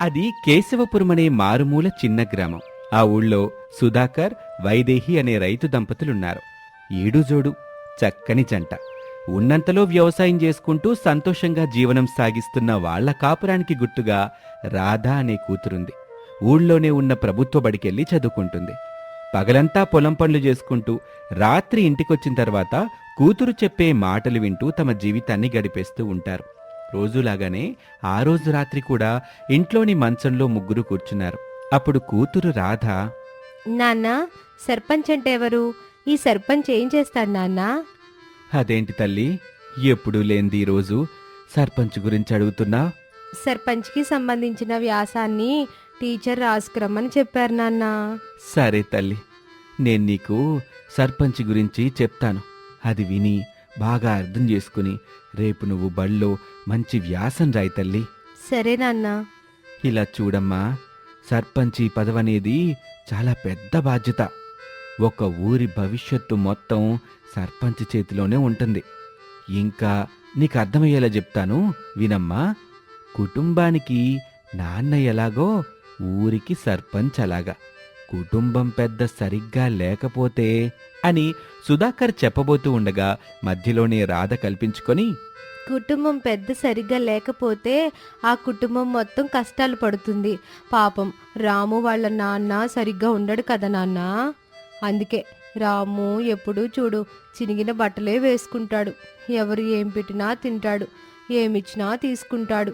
అది కేశవపురం అనే మారుమూల చిన్న గ్రామం. ఆ ఊళ్ళో సుధాకర్ వైదేహి అనే రైతు దంపతులున్నారు. ఈడుజోడు చక్కని జంట. ఉన్నంతలో వ్యవసాయం చేసుకుంటూ సంతోషంగా జీవనం సాగిస్తున్న వాళ్ళ కాపురానికి గుర్తుగా రాధా అనే కూతురుంది. ఊళ్ళోనే ఉన్న ప్రభుత్వ బడికెళ్ళి చదువుకుంటుంది. పగలంతా పొలం పనులు చేసుకుంటూ రాత్రి ఇంటికొచ్చిన తర్వాత కూతురు చెప్పే మాటలు వింటూ తమ జీవితాన్ని గడిపేస్తూ ఉంటారు. రోజులాగానే ఆ రోజు రాత్రి కూడా ఇంట్లోని మంచంలో ముగ్గురు కూర్చున్నారు. అప్పుడు కూతురు రాధ నాన్న సర్పంచ్ అంటే ఎవరు? ఈ సర్పంచ్ ఏం చేస్తాడు నాన్న? అదేంటి తల్లి ఎప్పుడూ లేంది ఈ రోజు. సర్పంచ్ గురించి అడుగుతున్నా? సర్పంచ్కి సంబంధించిన వ్యాసాన్ని టీచర్ రాసుకురమ్మని చెప్పారు నాన్న. సరే తల్లి నేను నీకు సర్పంచ్ గురించి చెప్తాను. అది విని బాగా అర్థం చేసుకుని రేపు నువ్వు బళ్ళో మంచి వ్యాసం రాయి తల్లి. సరే నాన్న. ఇలా చూడమ్మా సర్పంచి పదవనేది చాలా పెద్ద బాధ్యత. ఒక ఊరి భవిష్యత్తు మొత్తం సర్పంచ్ చేతిలోనే ఉంటుంది. ఇంకా నీకు అర్థమయ్యేలా చెప్తాను వినమ్మా. కుటుంబానికి నాన్న ఎలాగో ఊరికి సర్పంచ్ అలాగా. కుటుంబం పెద్ద సరిగ్గా లేకపోతే అని సుధాకర్ చెప్పబోతూ ఉండగా మధ్యలోనే రాధ కల్పించుకొని కుటుంబం పెద్ద సరిగ్గా లేకపోతే ఆ కుటుంబం మొత్తం కష్టాలు పడుతుంది. పాపం రాము వాళ్ళ నాన్న సరిగ్గా ఉండడు కదా నాన్న? అందుకే రాము ఎప్పుడు చూడు చినిగిన బట్టలే వేసుకుంటాడు. ఎవరు ఏం పెట్టినా తింటాడు. ఏమిచ్చినా తీసుకుంటాడు.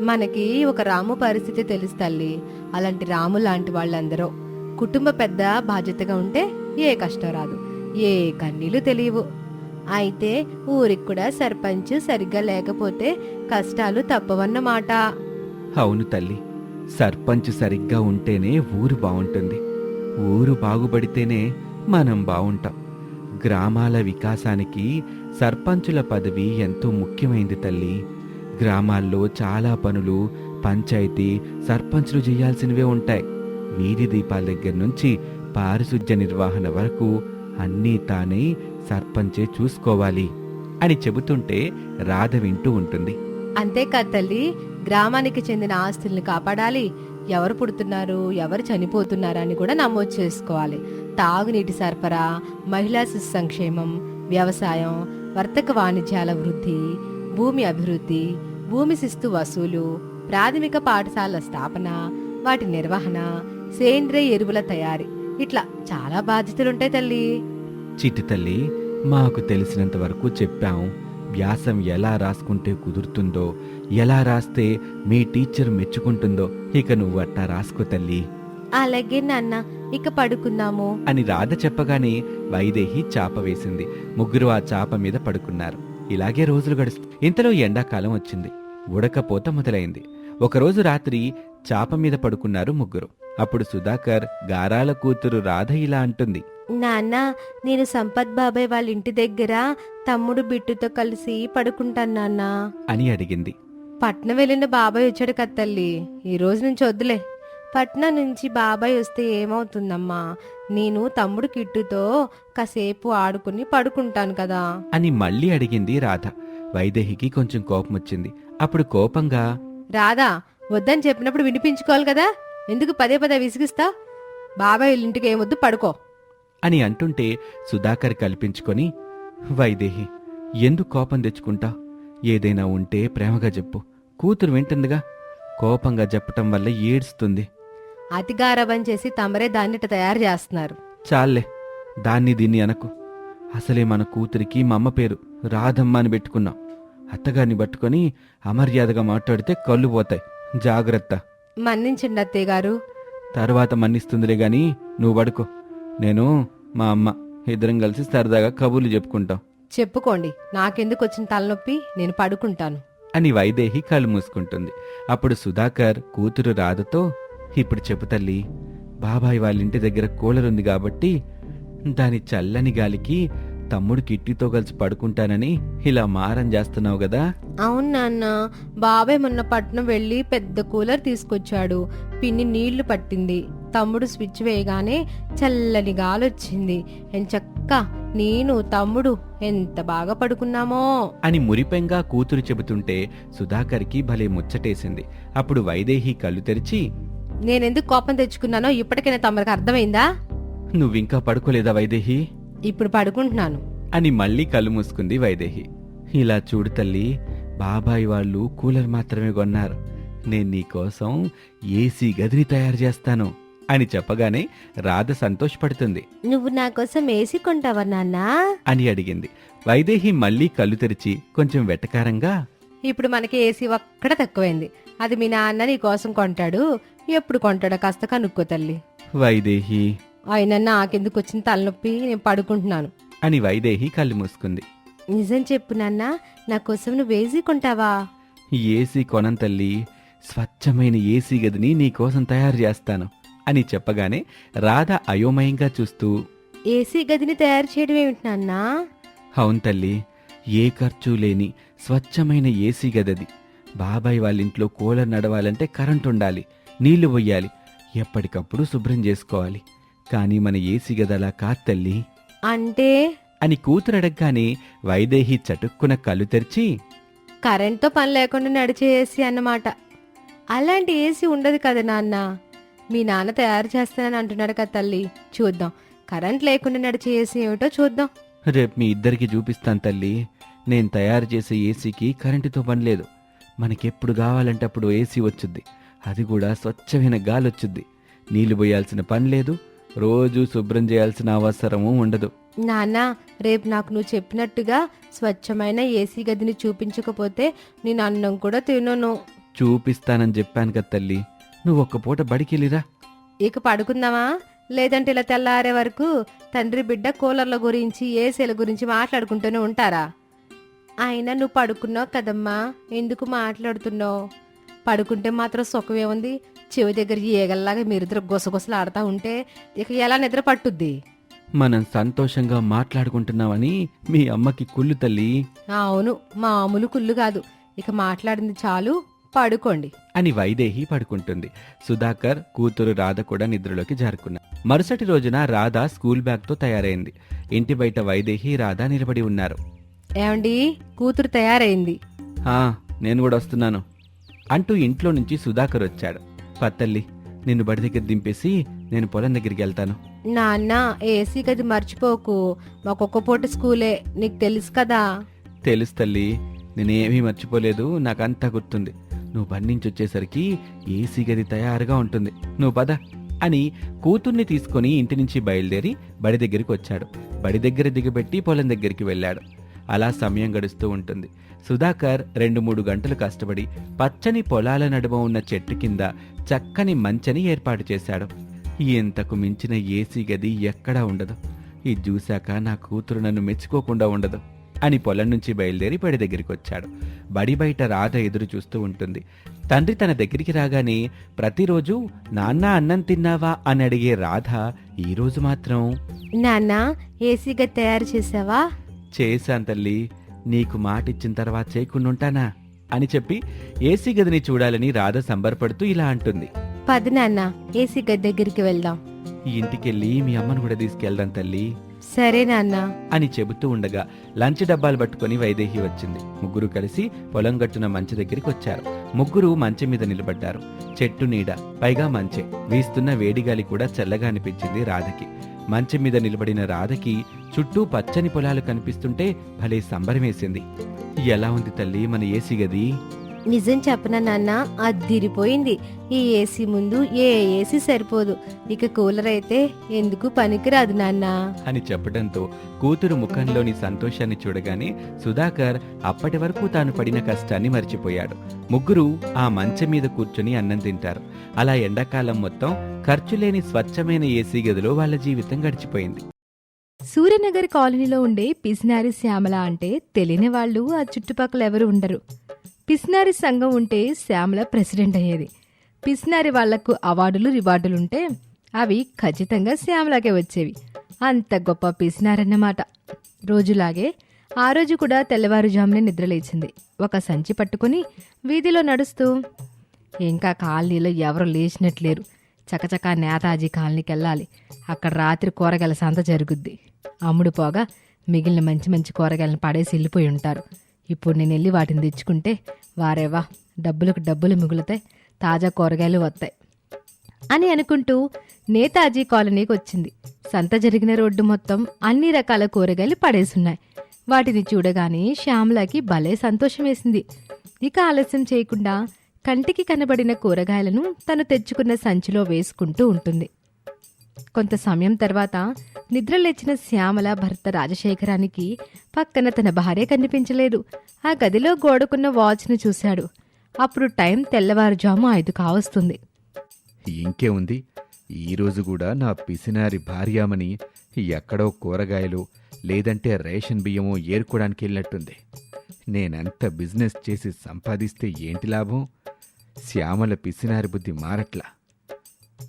మనకి ఒక రాము పరిస్థితి తెలుసు తల్లి. అలాంటి రాము లాంటి వాళ్ళందరూ కుటుంబ పెద్ద బాధ్యతగా ఉంటే ఏ కష్టం రాదు. ఏ కన్నీళ్ళు తెలియవు. అయితే ఊరికి కూడా సర్పంచ్ సరిగ్గా లేకపోతే కష్టాలు తప్పవన్నమాట. అవును తల్లి సర్పంచ్ సరిగ్గా ఉంటేనే ఊరు బాగుంటుంది ఊరు బాగుపడితేనే మనం బాగుంటాం గ్రామాల వికాసానికి సర్పంచుల పదవి ఎంతో ముఖ్యమైంది తల్లి. గ్రామాల్లో చాలా పనులు పంచాయతీ సర్పంచ్లు చేయాల్సినవే ఉంటాయి. వీధి దీపాల దగ్గర నుంచి పారిశుధ్య నిర్వహణ వరకు అన్నీ తానే సర్పంచే చూసుకోవాలి అని చెబుతుంటే రాధ వింటూ ఉంటుంది. అంతేకాదు తల్లి గ్రామానికి చెందిన ఆస్తుల్ని కాపాడాలి. ఎవరు పుడుతున్నారు ఎవరు చనిపోతున్నారు అని కూడా నమోదు చేసుకోవాలి. తాగునీటి సరఫరా మహిళా శిశు సంక్షేమం వ్యవసాయం వర్తక వాణిజ్యాల వృద్ధి భూమి అభివృద్ధి భూమి శిస్తు వసూలు ప్రాథమిక పాఠశాలల స్థాపన వాటి నిర్వహణ సేంద్రియ ఎరువుల తయారీ. ఇట్లా చాలా బాధ్యతలుంటాయి తల్లి. చిట్టి తల్లి మాకు తెలిసినంత వరకు చెప్పాం. వ్యాసం ఎలా రాసుకుంటే కుదురుతుందో ఎలా రాస్తే మీ టీచర్ మెచ్చుకుంటుందో ఇక నువ్వు అట్టా రాసుకో తల్లి. అలాగే నాన్న ఇక పడుకుందాము. అని రాధ చెప్పగానే వైదేహి చాప వేసింది. ముగ్గురు ఆ చాప మీద పడుకున్నారు. ఇలాగే రోజులు గడుస్తు ఇంతలో ఎండాకాలం వచ్చింది. ఉడకపోత మొదలైంది. ఒకరోజు రాత్రి చాప మీద పడుకున్నారు ముగ్గురు. అప్పుడు సుధాకర్ గారాల కూతురు రాధ ఇలా అంటుంది. నాన్న నేను సంపత్ బాబాయ్ వాళ్ళ ఇంటి దగ్గర తమ్ముడు బిట్టుతో కలిసి పడుకుంటాను నాన్న. అని అడిగింది. పట్నం వెళ్ళిన బాబాయ్ వచ్చాడు కదా తల్లి. ఈ రోజు నుంచి వద్దులే. పట్నం నుంచి బాబాయ్ వస్తే ఏమవుతుందమ్మా? నేను తమ్ముడు కిట్టుతో కాసేపు ఆడుకుని పడుకుంటాను కదా. అని మళ్ళీ అడిగింది రాధ. వైదేహికి కొంచెం కోపం వచ్చింది. అప్పుడు కోపంగా రాదా వద్దని చెప్పినప్పుడు వినిపించుకోవాలి కదా. ఎందుకు పదే పదే విసిగిస్తా? బాబాయ్ వాళ్ళ ఇంటికి ఏమొద్దు పడుకో. అని అంటుంటే సుధాకర్ కల్పించుకొని వైదేహి ఎందుకు కోపం తెచ్చుకుంటా? ఏదైనా ఉంటే ప్రేమగా చెప్పు. కూతురు వింటుందిగా. కోపంగా చెప్పటం వల్ల ఏడుస్తుంది. అతిగారవం చేసి తమరే దాన్నిట తయారు చేస్తున్నారు. చాలే దాన్ని దీన్ని అనకు. అసలే మన కూతురికి మా అమ్మ పేరు రాధమ్మ అని పెట్టుకున్నాం. అత్తగారిని పట్టుకొని అమర్యాదగా మాట్లాడితే కళ్ళు పోతాయి. జాగ్రత్త. మన్నించండి అత్తయ్య గారు. తర్వాత మన్నిస్తుందిలే గాని నువ్వు పడుకో. నేను మా అమ్మ ఇద్దరం కలిసి సరదాగా కబుర్లు చెప్పుకుంటాం. చెప్పుకోండి. నాకెందుకు వచ్చిన తలనొప్పి? నేను పడుకుంటాను. అని వైదేహి కళ్ళు మూసుకుంటుంది. అప్పుడు సుధాకర్ కూతురు రాధతో ఇప్పుడు చెప్పు తల్లి బాబాయ్ వాళ్ళ ఇంటి దగ్గర కూలర్ ఉంది కాబట్టి దాని చల్లని గాలికి తమ్ముడు కిట్టితో కలిసి పడుకుంటానని ఇలా మారం చేస్తున్నావు కదా. అవును నాన్న. బాబాయ్ మొన్న పట్నం వెళ్ళి పెద్ద కూలర్ తీసుకొచ్చాడు. పిన్ని నీళ్ళు పట్టింది. తమ్ముడు స్విచ్ వేయగానే చల్లని గాలొచ్చింది చక్క నేను తమ్ముడు ఎంత బాగా పడుకున్నామో. అని మురిపెంగా కూతురు చెబుతుంటే సుధాకర్కి భలే ముచ్చటేసింది. అప్పుడు వైదేహి కళ్ళు తెరిచి నేనెందుకు కోపం తెచ్చుకున్నానో ఇప్పటికైనా తమరికి అర్థమైందా? నువ్వింకా పడుకోలేదా వైదేహి? ఇప్పుడు పడుకుంటున్నాను. అని మళ్ళీ కళ్ళు మూసుకుంది వైదేహి. ఇలా చూడు తల్లి బాబాయ్ వాళ్ళు కూలర్ మాత్రమే కొన్నారు. నేను నీకోసం ఏసీ గదిని తయారు చేస్తాను. అని చెప్పగానే రాధ సంతోషపడుతుంది. నువ్వు నా కోసం వేసి కొంటావా నాన్నా? అని అడిగింది. వైదేహి మళ్ళీ కళ్ళు తెరిచి కొంచెం వెటకారంగా ఇప్పుడు మనకి ఏసీ ఒక్కడ తక్కువైంది. అది మీ నాన్న నీ కోసం కొంటాడు. ఎప్పుడు కొంటాడో కాస్త కనుక్కో తల్లి. వైదేహి అయినా నాకెందుకు వచ్చిన తలనొప్పి? నేను పడుకుంటున్నాను. అని వైదేహి కళ్ళు మూసుకుంది. నిజం చెప్పు నాన్న నా కోసం నువ్వు వేసి కొంటావా? ఏసీ కొనం తల్లి. స్వచ్ఛమైన ఏసీ గదిని నీకోసం తయారు చేస్తాను. అని చెప్పగానే రాధ అయోమయంగా చూస్తూ ఏసీ గదిని తయారు చేయడం ఏమిటి నాన్నా? అవును తల్లి ఏ ఖర్చు లేని స్వచ్ఛమైన ఏసీ గదది. బాబాయ్ వాళ్ళింట్లో కూలర్ నడవాలంటే కరెంట్ ఉండాలి నీళ్ళు పొయ్యాలి ఎప్పటికప్పుడు శుభ్రం చేసుకోవాలి. కానీ మన ఏసీ గది అలా కాదు తల్లి. అంటే? అని కూతురు అడగగానే వైదేహి చటుక్కున కళ్ళు తెరిచి కరెంట్తో పని లేకుండా నడిచే ఏసీ అన్నమాట. అలాంటి ఏసీ ఉండదు కదా నాన్న. మీ నాన్న తయారు చేస్తానని అంటున్నాడు కదా తల్లి. చూద్దాం. కరెంట్ లేకుండా నడిచే ఏసీ ఏమిటో చూద్దాం. రేపు మీ ఇద్దరికి చూపిస్తాను తల్లి. నేను తయారు చేసే ఏసీకి కరెంటుతో పని లేదు. మనకెప్పుడు కావాలంటే అప్పుడు ఏసీ వచ్చుద్ది అది కూడా స్వచ్ఛమైన గాలి వచ్చుద్ది నీళ్ళు పోయాల్సిన పని లేదు. రోజు శుభ్రం చేయాల్సిన అవసరము ఉండదు. నాన్న రేపు నాకు నువ్వు చెప్పినట్టుగా స్వచ్ఛమైన ఏసీ గదిని చూపించకపోతే నేను అన్నం కూడా తినను. చూపిస్తానని చెప్పాను కదా తల్లి. నువ్వు ఒక్క పూట బడికెళ్ళిరా. ఇక పడుకుందామా? లేదంటే ఇలా తెల్లారే వరకు తండ్రి బిడ్డ కూలర్ల గురించి ఏసీల గురించి మాట్లాడుకుంటూనే ఉంటారా? అయినా నువ్వు పడుకున్నావు కదమ్మా. ఎందుకు మాట్లాడుతున్నావు? పడుకుంటే మాత్రం సుఖమే ఉంది చెవి దగ్గర ఏగల్లాగా మీరిద్దరు గుసగుసలు ఆడుతూ ఉంటే ఇక ఎలా నిద్ర పట్టుద్ది? మనం సంతోషంగా మాట్లాడుకుంటున్నామని మీ అమ్మకి కుళ్ళు తల్లి. అవును మామూలు కుళ్ళు కాదు. ఇక మాట్లాడింది చాలు పడుకోండి. అని వైదేహి పడుకుంటుంది. సుధాకర్ కూతురు రాధ కూడా నిద్రలోకి జారుకున్నారు మరుసటి రోజున రాధ స్కూల్ బ్యాగ్తో తయారైంది. ఇంటి బయట వైదేహి రాధ నిలబడి ఉన్నారు. ఏమండి? కూతురు తయారైంది. ఆ నేను కూడా వస్తున్నాను. అంటూ ఇంట్లో నుంచి సుధాకర్ వచ్చాడు. పత్తల్లి నిన్ను బడి దగ్గర దింపేసి నేను పొలం దగ్గరికి వెళ్తాను. నాన్న ఏసీ గది మర్చిపోకు. మాకొక్క పూట స్కూలే. నీకు తెలుసు కదా. తెలుసు తల్లి నేనేమీ మర్చిపోలేదు. నాకంతా గుర్తుంది. నువ్వు బండించి వచ్చేసరికి ఏసీ గది తయారుగా ఉంటుంది. నువ్వు పద అని కూతుర్ని తీసుకొని ఇంటి నుంచి బయలుదేరి బడి దగ్గరికి వచ్చాడు. బడి దగ్గర దిగబెట్టి పొలం దగ్గరికి వెళ్ళాడు. అలా సమయం గడుస్తూ ఉంటుంది. సుధాకర్ రెండు మూడు గంటలు కష్టపడి పచ్చని పొలాల నడుమ ఉన్న చెట్టు కింద చక్కని మంచని ఏర్పాటు చేశాడు. ఇంతకు మించిన ఏసీ గది ఎక్కడా ఉండదు. ఇది చూశాక నా కూతురు నన్ను మెచ్చుకోకుండా ఉండదు. అని పొలం నుంచి బయలుదేరి బడి దగ్గరికి వచ్చాడు. బడి బయట రాధ ఎదురు చూస్తూ ఉంటుంది. తండ్రి తన దగ్గరికి రాగానే ప్రతిరోజు నాన్న అన్నం తిన్నావా? అని అడిగే రాధ ఈరోజు మాత్రం. నాన్న ఏసీ గది తయారు చేసావా? చేశాను తల్లి. నీకు మాట ఇచ్చిన తర్వాత చేయకుండా ఉంటానా? అని చెప్పి ఏసీ గదిని చూడాలని రాధ సంబరపడుతూ ఇలా అంటుంది. పది నాన్న ఏసీ గది దగ్గరికి వెళ్దాం. ఈ ఇంటికెళ్ళి మీ అమ్మను కూడా తీసుకెళ్దాం తల్లి. సరే నాన్న. అని చెబుతూ ఉండగా లంచ్ డబ్బాలు పట్టుకొని వైదేహి వచ్చింది. ముగ్గురు కలిసి పొలం గట్టున మంచి దగ్గరికి వచ్చారు. ముగ్గురు మంచి మీద నిలబడ్డారు. చెట్టు నీడ పైగా మంచె. వీస్తున్న వేడిగాలి కూడా చల్లగా అనిపించింది రాధకి. మంచి మీద నిలబడిన రాధకి చుట్టూ పచ్చని పొలాలు కనిపిస్తుంటే భలే సంబరమేసింది ఎలా ఉంది తల్లి మన ఏసీ గది? నిజం చెప్పనా నాన్న? అద్దిరిపోయింది ఈ ఏసీ ముందు ఏ ఏసీ సరిపోదు. ఇక కూలర్ అయితే ఎందుకు పనికిరాదు నాన్న? అని చెప్పడంతో కూతురు ముఖంలోని సంతోషాన్ని చూడగానే సుధాకర్ అప్పటి వరకు తాను పడిన కష్టాన్ని మర్చిపోయాడు. ముగ్గురు ఆ మంచం మీద కూర్చొని అన్నం తింటారు. అలా ఎండాకాలం మొత్తం ఖర్చు లేని స్వచ్ఛమైన ఏసీ గదిలో వాళ్ళ జీవితం గడిచిపోయింది. సూర్యనగర్ కాలనీలో ఉండే పిసినారి శ్యామల అంటే తెలియని వాళ్ళు ఆ చుట్టుపక్కల ఎవరు ఉండరు. పిసినారి సంఘం ఉంటే శ్యామల ప్రెసిడెంట్ అయ్యేది. పిసినారి వాళ్ళకు అవార్డులు రివార్డులుంటే అవి ఖచ్చితంగా శ్యామలాకే వచ్చేవి. అంత గొప్ప పిసినారన్నమాట. రోజులాగే ఆ రోజు కూడా తెల్లవారుజామునే నిద్రలేచింది ఒక సంచి పట్టుకుని వీధిలో నడుస్తూ ఇంకా కాలనీలో ఎవరు లేచినట్లేరు. చకచకా నేతాజీ కాలనీకి వెళ్ళాలి అక్కడ రాత్రి కూరగాయల సంత జరుగుద్ది. అమ్ముడు పోగా మిగిలిన మంచి మంచి కూరగాయలను పడేసి వెళ్ళిపోయి ఉంటారు. ఇప్పుడు నేను వెళ్ళి వాటిని తెచ్చుకుంటే వారేవా డబ్బులకు డబ్బులు మిగులుతాయి తాజా కూరగాయలు వస్తాయి అని అనుకుంటూ నేతాజీ కాలనీకి వచ్చింది. సంత జరిగిన రోడ్డు మొత్తం అన్ని రకాల కూరగాయలు పడేసున్నాయి. వాటిని చూడగానే శ్యామలకి భలే సంతోషం వేసింది. ఇక ఆలస్యం చేయకుండా కంటికి కనబడిన కూరగాయలను తను తెచ్చుకున్న సంచిలో వేసుకుంటూ ఉంటుంది. కొంత సమయం తర్వాత నిద్రలేచిన శ్యామల భర్త రాజశేఖరానికి పక్కన తన భార్య కనిపించలేదు. ఆ గదిలో గోడకున్న వాచ్ను చూశాడు. అప్పుడు టైం తెల్లవారుజాము ఐదు కావస్తుంది. ఇంకే ఉంది ఈరోజు కూడా నా పిసినారి భార్యామని ఎక్కడో కూరగాయలు లేదంటే రేషన్ బియ్యమో ఏరుకోవడానికి వెళ్ళినట్టుంది నేనంత బిజినెస్ చేసి సంపాదిస్తే ఏంటి లాభం? శ్యామల పిసినారి బుద్ధి మారట్లా.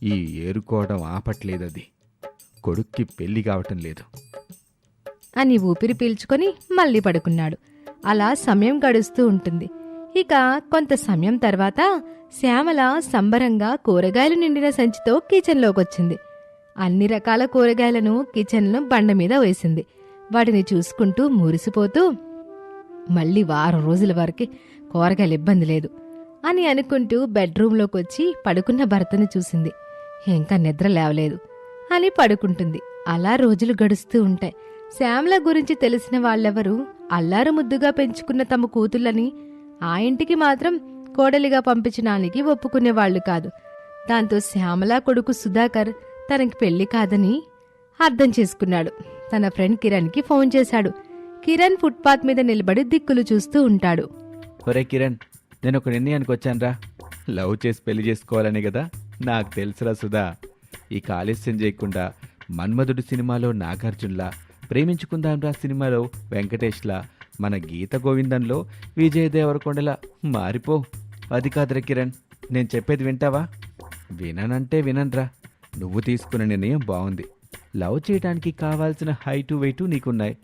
ఈ ఏరుకోవడం ఆపట్లేదది. కొడుక్కి పెళ్ళి కావటం లేదు. అని ఊపిరి పీల్చుకొని మళ్ళీ పడుకున్నాడు. అలా సమయం గడుస్తూ ఉంటుంది. ఇక కొంత సమయం తర్వాత శ్యామల సంబరంగా కూరగాయలు నిండిన సంచితో కిచెన్లోకి వచ్చింది అన్ని రకాల కూరగాయలను కిచెన్లో బండ మీద వేసింది. వాటిని చూసుకుంటూ మురిసిపోతూ మళ్ళీ వారం రోజుల వరకే కూరగాయలు ఇబ్బంది లేదు అని అనుకుంటూ బెడ్రూమ్లోకి వచ్చి పడుకున్న భర్తని చూసింది. ఇంకా నిద్ర లేవలేదు అని పడుకుంటుంది. అలా రోజులు గడుస్తూ ఉంటాయి. శ్యామల గురించి తెలిసిన వాళ్ళెవరూ అల్లారు ముద్దుగా పెంచుకున్న తమ కూతుళ్ళని ఆ ఇంటికి మాత్రం కోడలిగా పంపించడానికి ఒప్పుకునేవాళ్ళు కాదు. దాంతో శ్యామల కొడుకు సుధాకర్ తనకి పెళ్ళి కాదని అర్థం చేసుకున్నాడు. తన ఫ్రెండ్ కిరణ్కి ఫోన్ చేశాడు. కిరణ్ ఫుట్పాత్ మీద నిలబడి దిక్కులు చూస్తూ ఉంటాడు. ఒరే కిరణ్ నేను ఒక నిర్ణయానికి వచ్చానురా. లవ్ చేసి పెళ్ళి చేసుకోవాలని కదా నాకు తెలుసురా సుధా. ఇక ఆలస్యం చేయకుండా మన్మధుడు సినిమాలో నాగార్జున్లా ప్రేమించుకుందాంరా సినిమాలో వెంకటేష్లా మన గీత గోవిందంలో విజయ్ దేవరకొండలా. మారిపో. అది కాదురా కిరణ్ నేను చెప్పేది వింటావా? విననంటే వినన్రా నువ్వు తీసుకున్న నిర్ణయం బాగుంది లవ్ చేయడానికి కావాల్సిన హైటు వెయిటు నీకున్నాయి.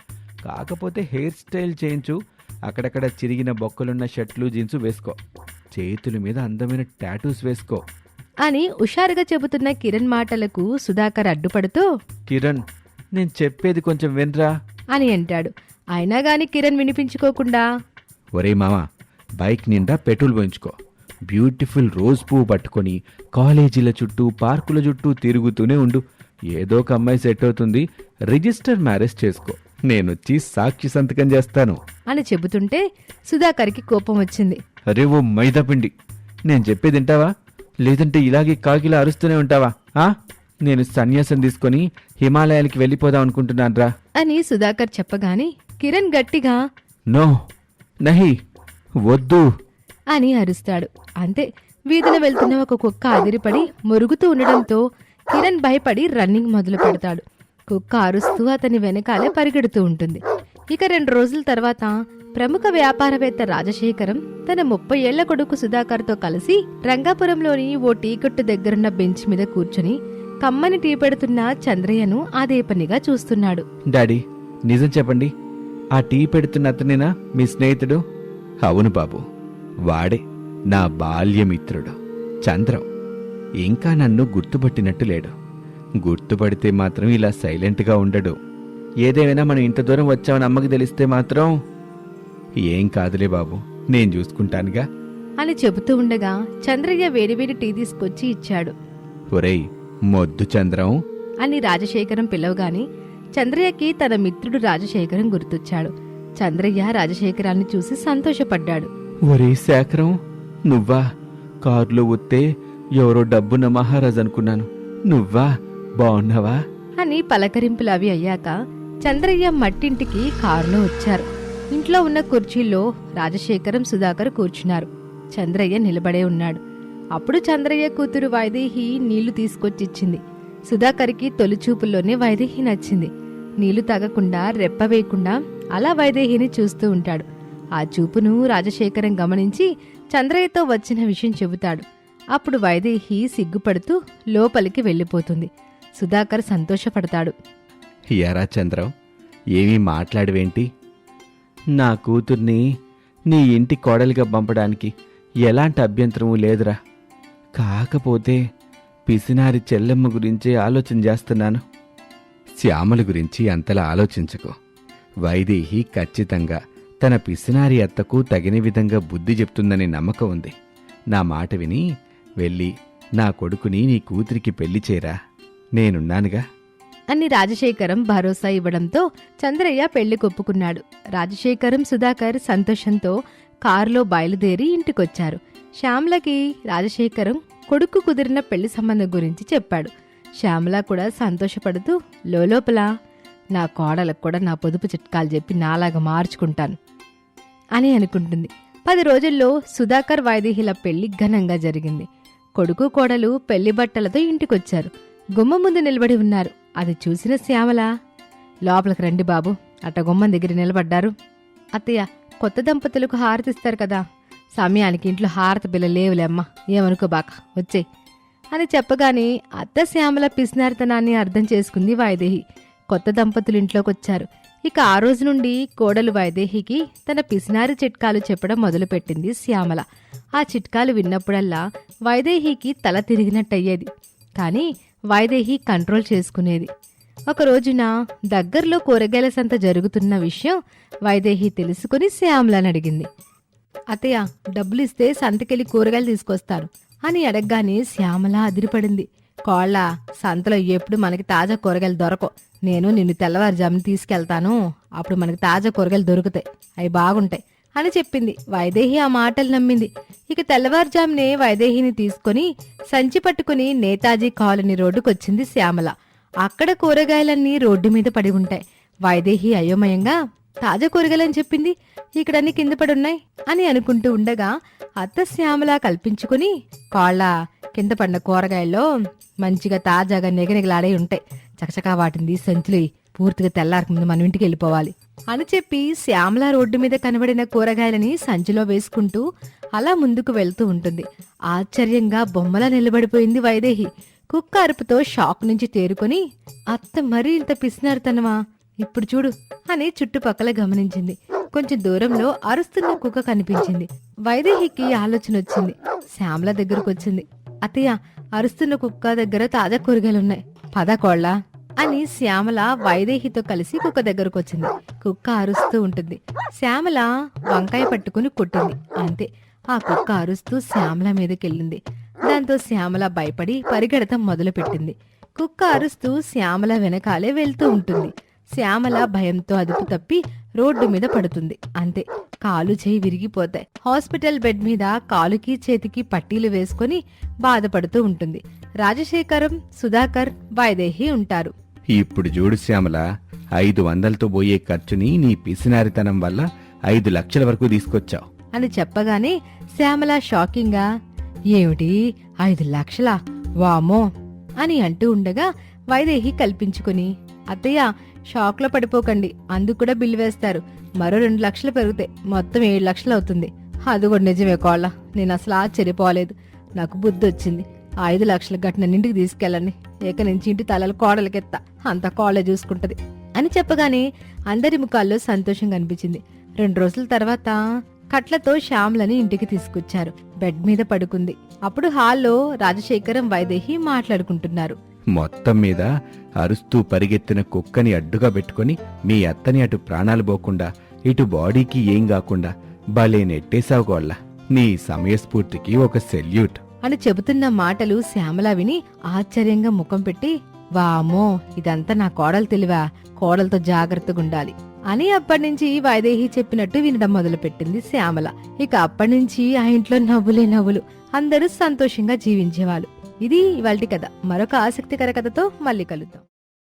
కాకపోతే హెయిర్ స్టైల్ చేయించు. అక్కడక్కడ చిరిగిన బొక్కలున్న షర్ట్లు జీన్సు వేసుకో. చేతుల మీద అందమైన టాటూస్ వేసుకో. అని హుషారుగా చెబుతున్న కిరణ్ మాటలకు సుధాకర్ అడ్డుపడుతూ కిరణ్ నేను చెప్పేది కొంచెం వినరా? అని అంటాడు. అయినా గాని కిరణ్ వినిపించుకోకుండా. ఒరే మామ బైక్ నిండా పెట్రోల్ పోయించుకో. బ్యూటిఫుల్ రోజ్ పువ్వు పట్టుకొని కాలేజీల చుట్టూ పార్కుల చుట్టూ తిరుగుతూనే ఉండు. ఏదో ఒక అమ్మాయి సెట్ అవుతుంది. రిజిస్టర్ మ్యారేజ్ చేసుకో. నేనొచ్చి సాక్షి సంతకం చేస్తాను. అని చెబుతుంటే సుధాకర్కి కోపం వచ్చింది. అరే ఓ మైదా పిండి. నేను చెప్పేది వింటావా? లేదంటే ఇలాగే కాకిలా అరుస్తూనే ఉంటావా? ఆ? నేను సన్యాసం తీసుకొని హిమాలయాలకి వెళ్ళిపోదాం అనుకుంటున్నాను రా. అని సుధాకర్ చెప్పగానే కిరణ్ గట్టిగా నో నహి వద్దు. అని అరుస్తాడు. అంతే వీధిన వెళ్తున్న ఒక కుక్క అదిరిపడి మురుగుతూ ఉండడంతో కిరణ్ భయపడి రన్నింగ్ మొదలు పెడతాడు కుక్క అరుస్తూ అతని వెనకాలే పరిగెడుతూ ఉంటుంది. ఇక రెండు రోజుల తర్వాత ప్రముఖ వ్యాపారవేత్త రాజశేఖరం తన ముప్పై ఏళ్ళ కొడుకు సుధాకర్తో కలిసి రంగాపురంలోని ఓ టీ కొట్టు దగ్గరున్న బెంచ్ మీద కూర్చుని కమ్మని టీ పెడుతున్న చంద్రయ్యను అదే పనిగా చూస్తున్నాడు. డాడీ నిజం చెప్పండి. ఆ టీ పెడుతున్న అతనేనా? మీ స్నేహితుడు? అవును బాబు. వాడే. నా బాల్యమిత్రుడు. చంద్రం. ఇంకా నన్ను గుర్తుపట్టినట్టు లేడు. గుర్తుపడితే మాత్రం ఇలా సైలెంట్గా ఉండడు. ఏదేమైనా మనం ఇంత దూరం వచ్చామని అమ్మకి తెలిస్తే మాత్రం ఏం కాదులే బాబు నేను చూసుకుంటానుగా. అని చెబుతూ ఉండగా చంద్రయ్య వేడివేడి టీ తీసుకొచ్చి ఇచ్చాడు. ఒరేయ్ మొద్దు చంద్రం. అని రాజశేఖరం పిలవగానే చంద్రయ్యకి తన మిత్రుడు రాజశేఖరం గుర్తొచ్చాడు. చంద్రయ్య రాజశేఖరాన్ని చూసి సంతోషపడ్డాడు. ఒరే శేఖరం నువ్వా? కారులో వస్తే ఎవరో డబ్బున్న మహారాజ్ అనుకున్నాను నువ్వా? బాగున్నావా? అని పలకరింపులు అవి అయ్యాక చంద్రయ్య మట్టింటికి కారులో వచ్చారు. ఇంట్లో ఉన్న కుర్చీల్లో రాజశేఖరం సుధాకర్ కూర్చున్నారు. చంద్రయ్య నిలబడే ఉన్నాడు. అప్పుడు చంద్రయ్య కూతురు వైదేహి నీళ్ళు తీసుకొచ్చిచ్చింది. సుధాకర్కి తొలిచూపుల్లోనే వైదేహి నచ్చింది. నీళ్ళు తాగకుండా రెప్ప వేయకుండా అలా వైదేహిని చూస్తూ ఉంటాడు. ఆ చూపును రాజశేఖరం గమనించి చంద్రయ్యతో వచ్చిన విషయం చెబుతాడు. అప్పుడు వైదేహి సిగ్గుపడుతూ లోపలికి వెళ్ళిపోతుంది. సుధాకర్ సంతోషపడతాడు. ఎరా చంద్రం ఏమీ మాట్లాడవేంటి? నా కూతుర్ని నీ ఇంటి కోడలిగా పంపడానికి ఎలాంటి అభ్యంతరము లేదురా. కాకపోతే పిసినారి చెల్లెమ్మ గురించే ఆలోచన చేస్తున్నాను. శ్యామల గురించి అంతలా ఆలోచించకు. వైదేహి ఖచ్చితంగా తన పిసినారి అత్తకు తగిన విధంగా బుద్ధి చెప్తుందనే నమ్మకం ఉంది. నా మాట విని వెళ్ళి నా కొడుకుని నీ కూతురికి పెళ్ళి చేరా నేనున్నానుగా? అని రాజశేఖరం భరోసా ఇవ్వడంతో చంద్రయ్య పెళ్ళి కొప్పుకున్నాడు. రాజశేఖరం సుధాకర్ సంతోషంతో కారులో బయలుదేరి ఇంటికొచ్చారు. శ్యామలకి రాజశేఖరం కొడుకు కుదిరిన పెళ్ళి సంబంధం గురించి చెప్పాడు. శ్యామల కూడా సంతోషపడుతూ లోపల నా కోడలకు కూడా నా పొదుపు చిట్కాలు చెప్పి నాలాగా మార్చుకుంటాను అని అనుకుంటుంది. పది రోజుల్లో సుధాకర్ వాయిదేహిల పెళ్ళి ఘనంగా జరిగింది. కొడుకు కోడలు పెళ్ళి బట్టలతో ఇంటికొచ్చారు. గుమ్మ ముందు నిలబడి ఉన్నారు. అది చూసిన శ్యామల లోపలికి రండి బాబు అట్ట గుమ్మం దగ్గర నిలబడ్డారు. అత్తయ్య కొత్త దంపతులకు హారతిస్తారు కదా సమయానికి ఇంట్లో హారతి బిల్ల లేవులేమ్మా ఏమనుకోబాక వచ్చే అని చెప్పగానే అత్త శ్యామల పిసినారితనాన్ని అర్థం చేసుకుంది వాయిదేహి. కొత్త దంపతులు ఇంట్లోకి వచ్చారు ఇక ఆ రోజు నుండి కోడలు వైదేహికి తన పిసినారి చిట్కాలు చెప్పడం మొదలుపెట్టింది శ్యామల. ఆ చిట్కాలు విన్నప్పుడల్లా వైదేహికి తల తిరిగినట్టయ్యేది. కానీ వైదేహి కంట్రోల్ చేసుకునేది. ఒక రోజున దగ్గరలో కూరగాయల సంత జరుగుతున్న విషయం వైదేహి తెలుసుకుని శ్యామలని అడిగింది. అతయ్య డబ్బులు ఇస్తే సంతకెళ్ళి కూరగాయలు తీసుకొస్తారు అని అడగగానే శ్యామల అదిరిపడింది. కోళ్ళ సంతలో ఎప్పుడు మనకి తాజా కూరగాయలు దొరకవు. నేను నిన్ను తెల్లవారుజామున తీసుకెళ్తాను. అప్పుడు మనకి తాజా కూరగాయలు దొరుకుతాయి. అవి బాగుంటాయి. అని చెప్పింది. వైదేహి ఆ మాటలు నమ్మింది. ఇక తెల్లవారుజామునే వైదేహిని తీసుకొని సంచి పట్టుకుని నేతాజీ కాలనీ రోడ్డుకొచ్చింది శ్యామల. అక్కడ కూరగాయలన్నీ రోడ్డు మీద పడి ఉంటాయి. వైదేహి అయోమయంగా తాజా కూరగాయలని చెప్పింది. ఇక్కడన్నీ కింద పడున్నాయి అని అనుకుంటూ ఉండగా అత్త శ్యామల కల్పించుకుని కాళ్ళ కింద పడిన కూరగాయల్లో మంచిగా తాజాగా నిగనిగలాడే ఉంటాయి. చకచకా వాటిని తీసి సంచులు పూర్తిగా తెల్లారక ముందు మనం ఇంటికి వెళ్ళిపోవాలి. అని చెప్పి శ్యామల రోడ్డు మీద కనబడిన కూరగాయలని సంచిలో వేసుకుంటూ అలా ముందుకు వెళ్తూ ఉంటుంది. ఆశ్చర్యంగా బొమ్మలా నిలబడిపోయింది వైదేహి. కుక్క అరుపుతో షాక్ నుంచి తేరుకొని అత్త మరీ ఇంత పిసినారుతనమా? ఇప్పుడు చూడు అని చుట్టుపక్కల గమనించింది. కొంచెం దూరంలో అరుస్తున్న కుక్క కనిపించింది. వైదేహికి ఆలోచన వచ్చింది. శ్యామల దగ్గరకు వచ్చింది. అత్తయ్య అరుస్తున్న కుక్క దగ్గర తాజా కూరగాయలున్నాయి. పద కోళ్ళ. అని శ్యామల వైదేహితో కలిసి కుక్క దగ్గరకు వచ్చింది కుక్క అరుస్తూ ఉంటుంది. శ్యామల వంకాయ పట్టుకుని కొట్టింది. అంతే. ఆ కుక్క అరుస్తూ శ్యామల మీదకెళ్ళింది. దాంతో శ్యామల భయపడి పరిగెడతం మొదలుపెట్టింది. కుక్క అరుస్తూ శ్యామల వెనకాలే వెళ్తూ ఉంటుంది. శ్యామల భయంతో అదుపు తప్పి రోడ్డు మీద పడుతుంది. అంతే. కాలు చేయి విరిగిపోతాయి. హాస్పిటల్ బెడ్ మీద కాలుకి చేతికి పట్టీలు వేసుకొని బాధపడుతూ ఉంటుంది. రాజశేఖరం సుధాకర్ వైదేహి ఉంటారు. ఇప్పుడు చూడు శ్యామల ఐదు వందలతో పోయే ఖర్చుని నీ పిసినారితనం వల్ల ఐదు లక్షల వరకు తీసుకొచ్చావు. అని చెప్పగానే శ్యామల షాకింగ్గా ఏమిటి ఐదు లక్షలా? వామో అని అంటూ ఉండగా వైదేహి కల్పించుకుని అత్తయ్య షాక్లో పడిపోకండి అందుకు కూడా బిల్లు వేస్తారు. మరో రెండు లక్షలు పెరుగుతాయి మొత్తం ఏడు లక్షలు అవుతుంది. అది కూడా నిజమే కోళ్ళ నేను అసలు ఆశ్చర్యపోలేదు. నాకు బుద్ధి వచ్చింది. ఆ ఐదు లక్షల గట్టిన ఇంటికి తీసుకెళ్ళండి. ఏక నుంచి ఇంటి తలలు కోడలకెత్తా. అంతా కోళ్ళ చూసుకుంటది. అని చెప్పగానే అందరి ముఖాల్లో సంతోషం కనిపించింది. రెండు రోజుల తర్వాత కట్లతో శ్యామ్లని ఇంటికి తీసుకొచ్చారు. బెడ్ మీద పడుకుంది. అప్పుడు హాల్లో రాజశేఖరం వైదేహి మాట్లాడుకుంటున్నారు. మొత్తం మీద అరుస్తూ పరిగెత్తిన కుక్కని అడ్డుగా పెట్టుకొని మీ అత్తని అటు ప్రాణాలు పోకుండా ఇటు బాడీకి ఏం కాకుండా భలే నెట్టేశావు గోళ్ళ. నీ సమయస్ఫూర్తికి ఒక సెల్యూట్. అని చెబుతున్న మాటలు శ్యామల విని ఆశ్చర్యంగా ముఖం పెట్టి వామో ఇదంతా నా కోడలు తెలివా? కోడలతో జాగ్రత్తగా ఉండాలి అని అప్పటినుంచి వైదేహి చెప్పినట్టు వినడం మొదలుపెట్టింది శ్యామల. ఇక అప్పటినుంచి ఆ ఇంట్లో నవ్వులే నవ్వులు. అందరూ సంతోషంగా జీవించేవాళ్ళు. ఇది ఇవాళ కథ. మరొక ఆసక్తికర కథతో మళ్ళీ కలుద్దాం.